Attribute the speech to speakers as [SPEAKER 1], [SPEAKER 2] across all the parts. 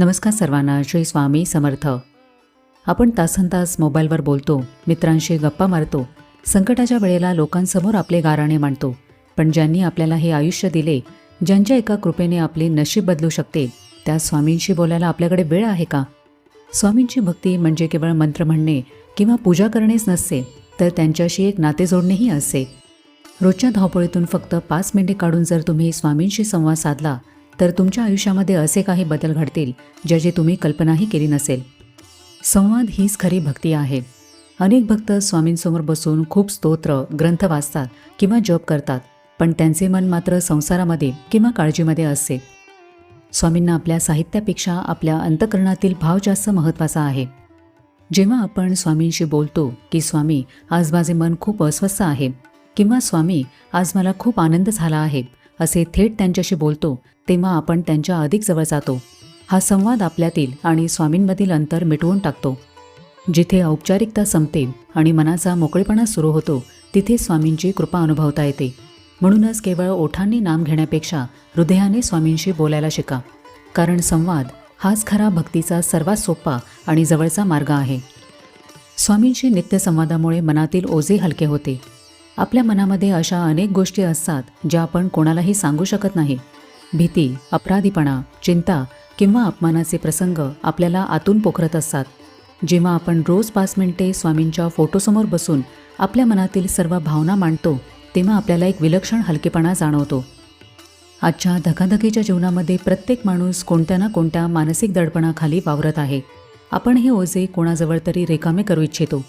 [SPEAKER 1] नमस्कार सर्वांना श्री स्वामी समर्थ. आपण तासनतास मोबाईलवर बोलतो मित्रांशी गप्पा मारतो संकटाच्या वेळेला लोकांसमोर आपले गाराणे मांडतो पण ज्यांनी आपल्याला हे आयुष्य दिले ज्यांच्या एका कृपेने आपले नशीब बदलू शकते त्या स्वामींशी बोलायला आपल्याकडे वेळ आहे का? स्वामींची भक्ती म्हणजे केवळ मंत्र म्हणणे किंवा पूजा करणेच नसते तर त्यांच्याशी एक नाते जोडणेही असते. रोजच्या धावपळीतून फक्त पाच मिनिटे काढून जर तुम्ही स्वामींशी संवाद साधला तर तुमच्या आयुष्यामध्ये असे काही बदल घडतील ज्याची तुम्ही कल्पनाही केली नसेल. संवाद हीच खरी भक्ती आहे. अनेक भक्त स्वामींसमोर बसून खूप स्तोत्र ग्रंथ वाचतात किंवा जप करतात पण त्यांचे मन मात्र संसारामध्ये किंवा काळजीमध्ये असते. स्वामींना आपल्या साहित्यापेक्षा आपल्या अंतकरणातील भाव जास्त महत्त्वाचा आहे. जेव्हा आपण स्वामींशी बोलतो की स्वामी आज माझे मन खूप अस्वस्थ आहे किंवा स्वामी आज मला खूप आनंद झाला आहे असे थेट त्यांच्याशी बोलतो तेव्हा आपण त्यांच्या अधिक जवळ जातो. हा संवाद आपल्यातील आणि स्वामींमधील अंतर मिटवून टाकतो. जिथे औपचारिकता संपते आणि मनाचा मोकळेपणा सुरू होतो तिथे स्वामींची कृपा अनुभवता येते. म्हणूनच केवळ ओठांनी नाम घेण्यापेक्षा हृदयाने स्वामींशी बोलायला शिका. कारण संवाद हाच खरा भक्तीचा सर्वात सोपा आणि जवळचा मार्ग आहे. स्वामींशी नित्यसंवादामुळे मनातील ओझे हलके होते. आपल्या मनामध्ये अशा अनेक गोष्टी असतात ज्या आपण कोणालाही सांगू शकत नाही. भीती अपराधीपणा चिंता किंवा अपमानाचे प्रसंग आपल्याला आतून पोखरत असतात. जेव्हा आपण रोज पाच मिनिटे स्वामींच्या फोटोसमोर बसून आपल्या मनातील सर्व भावना मांडतो तेव्हा आपल्याला एक विलक्षण हलकेपणा जाणवतो. आजच्या धकाधकीच्या जीवनामध्ये प्रत्येक माणूस कोणत्या ना कोणत्या मानसिक दडपणाखाली वावरत आहे. आपण हे ओझे कोणाजवळ तरी रेकामे करू इच्छितो.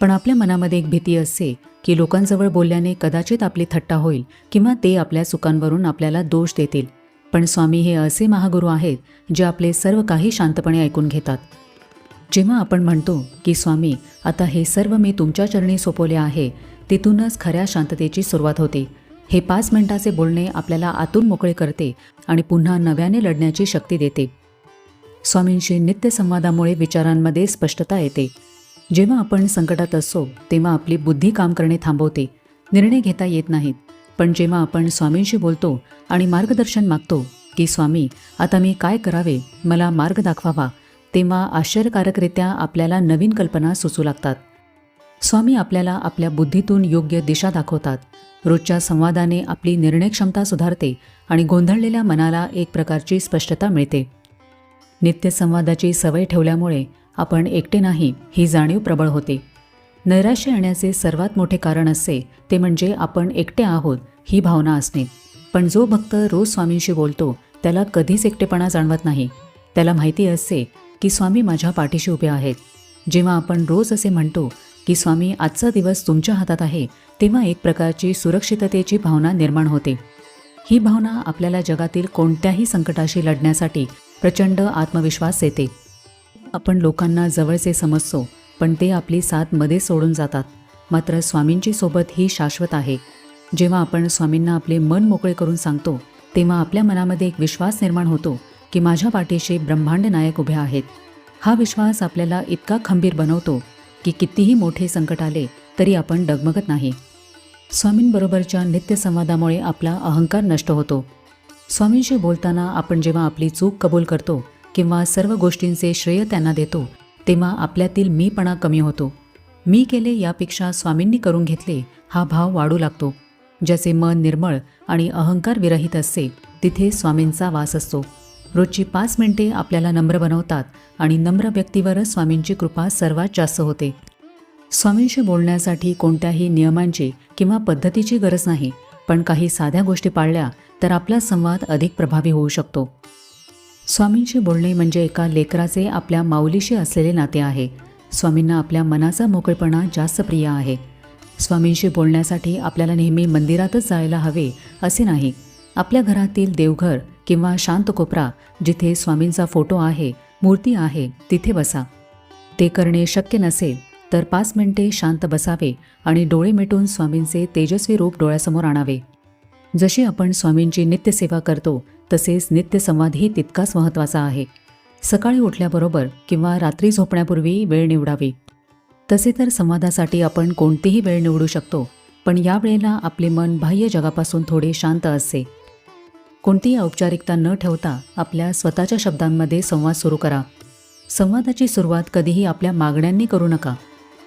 [SPEAKER 1] पण आपल्या मनामध्ये एक भीती असते की लोकांजवळ बोलल्याने कदाचित आपली थट्टा होईल किंवा ते आपल्या चुकांवरून आपल्याला दोष देतील. पण स्वामी हे असे महागुरू आहेत जे आपले सर्व काही शांतपणे ऐकून घेतात. जेव्हा आपण म्हणतो की स्वामी आता हे सर्व मी तुमच्या चरणी सोपवले आहे तिथूनच खऱ्या शांततेची सुरुवात होते. हे पाच मिनिटाचे बोलणे आपल्याला आतून मोकळे करते आणि पुन्हा नव्याने लढण्याची शक्ती देते. स्वामींशी नित्यसंवादामुळे विचारांमध्ये स्पष्टता येते. जेव्हा आपण संकटात असतो तेव्हा आपली बुद्धी काम करणे थांबवते. निर्णय घेता येत नाहीत. पण जेव्हा आपण स्वामींशी बोलतो आणि मार्गदर्शन मागतो की स्वामी आता मी काय करावे? मला मार्ग दाखवावा. तेव्हा आश्चर्यकारकरित्या आपल्याला नवीन कल्पना सुचू लागतात. स्वामी आपल्याला आपल्या बुद्धीतून योग्य दिशा दाखवतात. रोजच्या संवादाने आपली निर्णय क्षमता सुधारते आणि गोंधळलेल्या मनाला एक प्रकारची स्पष्टता मिळते. नित्यसंवादाची सवय ठेवल्यामुळे आपण एकटे नाही ही जाणीव प्रबळ होते. नैराश्य येण्याचे सर्वात मोठे कारण असते ते म्हणजे आपण एकटे आहोत ही भावना असणे. पण जो भक्त रोज स्वामींशी बोलतो त्याला कधीच एकटेपणा जाणवत नाही. त्याला माहिती असते की स्वामी माझ्या पाठीशी उभे आहेत. जेव्हा आपण रोज असे म्हणतो की स्वामी आजचा दिवस तुमच्या हातात आहे तेव्हा एक प्रकारची सुरक्षिततेची भावना निर्माण होते. ही भावना आपल्याला जगातील कोणत्याही संकटाशी लढण्यासाठी प्रचंड आत्मविश्वास देते. आपण लोकांना जवळचे समजतो पण ते आपली साथमध्ये सोडून जातात. मात्र स्वामींची सोबत ही शाश्वत आहे. जेव्हा आपण स्वामींना आपले मन मोकळे करून सांगतो तेव्हा आपल्या मनामध्ये एक विश्वास निर्माण होतो की माझ्या पाठीशी ब्रह्मांड नायक उभे आहेत. हा विश्वास आपल्याला इतका खंबीर बनवतो की कितीही मोठे संकट आले तरी आपण डगमगत नाही. स्वामींबरोबरच्या नित्यसंवादामुळे आपला अहंकार नष्ट होतो. स्वामींशी बोलताना आपण जेव्हा आपली चूक कबूल करतो किंवा सर्व गोष्टींचे श्रेय त्यांना देतो तेव्हा आपल्यातील मीपणा कमी होतो. मी केले यापेक्षा स्वामींनी करून घेतले हा भाव वाढू लागतो. ज्याचे मन निर्मळ आणि अहंकार विरहित असते तिथे स्वामींचा वास असतो. रोजची पाच मिनिटे आपल्याला नम्र बनवतात आणि नम्र व्यक्तीवरच स्वामींची कृपा सर्वात जास्त होते. स्वामींशी बोलण्यासाठी कोणत्याही नियमांची किंवा पद्धतीची गरज नाही पण काही साध्या गोष्टी पाळल्या तर आपला संवाद अधिक प्रभावी होऊ शकतो. स्वामींशी बोलणे म्हणजे एका लेकराचे आपल्या माऊलीशी असलेले नाते आहे. स्वामींना आपल्या मनाचा मोकळेपणा जास्त प्रिय आहे. स्वामींशी बोलण्यासाठी आपल्याला नेहमी मंदिरातच जायला हवे असे नाही. आपल्या घरातील देवघर किंवा शांत कोपरा जिथे स्वामींचा फोटो आहे मूर्ती आहे तिथे बसा. ते करणे शक्य नसेल तर पाच मिनिटे शांत बसावे आणि डोळे मिटून स्वामींचे तेजस्वी रूप डोळ्यासमोर आणावे. जशी आपण स्वामींची नित्यसेवा करतो तसेच नित्यसंवादही तितकाच महत्त्वाचा आहे. सकाळी उठल्याबरोबर किंवा रात्री झोपण्यापूर्वी वेळ निवडावी. तसे तर संवादासाठी आपण कोणतीही वेळ निवडू शकतो पण या वेळेला आपले मन बाह्य जगापासून थोडे शांत असते. कोणतीही औपचारिकता न ठेवता आपल्या स्वतःच्या शब्दांमध्ये संवाद सुरू करा. संवादाची सुरुवात कधीही आपल्या मागण्यांनी करू नका.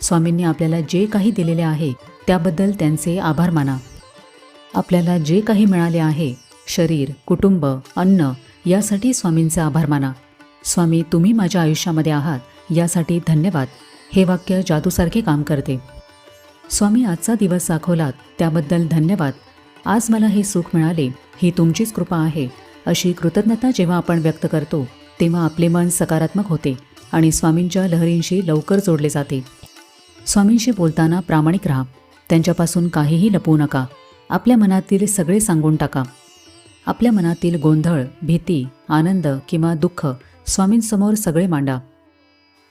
[SPEAKER 1] स्वामींनी आपल्याला जे काही दिलेले आहे त्याबद्दल त्यांचे आभार माना. आपल्याला जे काही मिळाले आहे शरीर कुटुंब अन्न यासाठी स्वामींचे आभार माना. स्वामी तुम्ही माझ्या आयुष्यामध्ये आहात यासाठी धन्यवाद. हे वाक्य जादूसारखे काम करते. स्वामी आजचा दिवस दाखवलात त्याबद्दल धन्यवाद. आज मला हे सुख मिळाले ही तुमचीच कृपा आहे. अशी कृतज्ञता जेव्हा आपण व्यक्त करतो तेव्हा आपले मन सकारात्मक होते आणि स्वामींच्या लहरींशी लवकर जोडले जाते. स्वामींशी बोलताना प्रामाणिक राहा. त्यांच्यापासून काहीही लपवू नका. आपल्या मनातील सगळे सांगून टाका. आपल्या मनातील गोंधळ भीती आनंद किंवा दुःख स्वामींसमोर सगळे मांडा.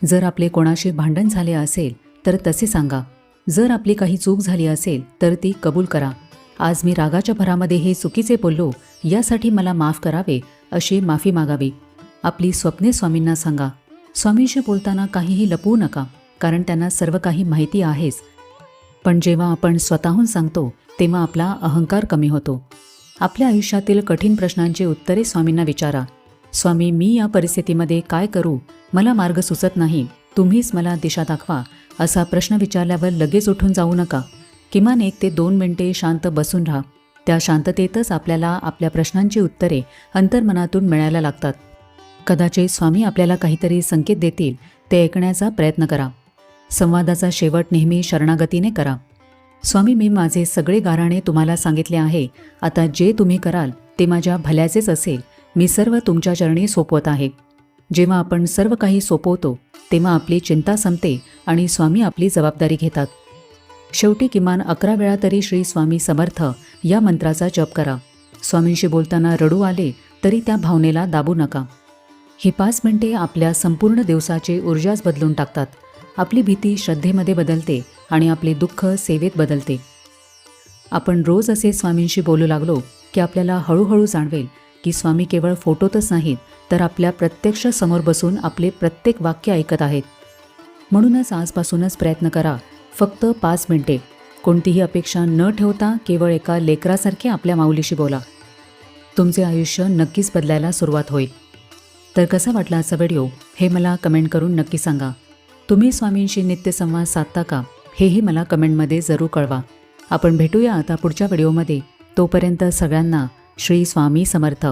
[SPEAKER 1] जर आपले कोणाशी भांडण झाले असेल तर तसे सांगा. जर आपली काही चूक झाली असेल तर ती कबूल करा. आज मी रागाच्या भरामध्ये हे चुकीचे बोललो यासाठी मला माफ करावे अशी माफी मागावी. आपली स्वप्ने स्वामींना सांगा. स्वामींशी बोलताना काहीही लपवू नका कारण त्यांना सर्व काही माहिती आहेच पण जेव्हा आपण स्वतःहून सांगतो तेव्हा आपला अहंकार कमी होतो. आपल्या आयुष्यातील कठीण प्रश्नांची उत्तरे स्वामींना विचारा. स्वामी मी या परिस्थितीमध्ये काय करू? मला मार्ग सुचत नाही. तुम्हीच मला दिशा दाखवा. असा प्रश्न विचारल्यावर लगेच उठून जाऊ नका. किमान एक ते दोन मिनिटे शांत बसून राहा. त्या शांततेतच आपल्याला आपल्या प्रश्नांची उत्तरे अंतर्मनातून मिळायला लागतात. कदाचित स्वामी आपल्याला काहीतरी संकेत देतील ते ऐकण्याचा प्रयत्न करा. संवादाचा शेवट नेहमी शरणागतीने करा. स्वामी मी माझे सगळे गाराणे तुम्हाला सांगितले आहे. आता जे तुम्ही कराल ते माझ्या भल्याचेच असेल. मी सर्व तुमच्या चरणी सोपवत आहे. जेव्हा आपण सर्व काही सोपवतो तेव्हा आपली चिंता संपते आणि स्वामी आपली जबाबदारी घेतात. शेवटी किमान अकरा वेळा तरी श्री स्वामी समर्थ या मंत्राचा जप करा. स्वामींशी बोलताना रडू आले तरी त्या भावनेला दाबू नका. ही पाच मिनिटे आपल्या संपूर्ण दिवसाची ऊर्जाच बदलून टाकतात. आपली भीती श्रद्धेमध्ये बदलते आणि आपले दुःख सेवेत बदलते. आपण रोज असे स्वामींशी बोलू लागलो की आपल्याला हळूहळू जाणवेल की स्वामी केवळ फोटोतच नाहीत तर आपल्या प्रत्यक्ष समोर बसून आपले प्रत्येक वाक्य ऐकत आहेत. म्हणूनच आजपासूनच प्रयत्न करा फक्त पाच मिनिटे. कोणतीही अपेक्षा न ठेवता केवळ एका लेकरासारखे आपल्या माऊलीशी बोला. तुमचे आयुष्य नक्कीच बदलायला सुरुवात होईल. तर कसा वाटला आजचा व्हिडिओ? हे मला कमेंट करून नक्की सांगा. तुम्ही स्वामींशी नित्यसंवाद साधता का हेही मला कमेंटमध्ये जरूर कळवा. आपण भेटूया आता पुढच्या व्हिडिओमध्ये. तोपर्यंत सगळ्यांना श्री स्वामी समर्थ.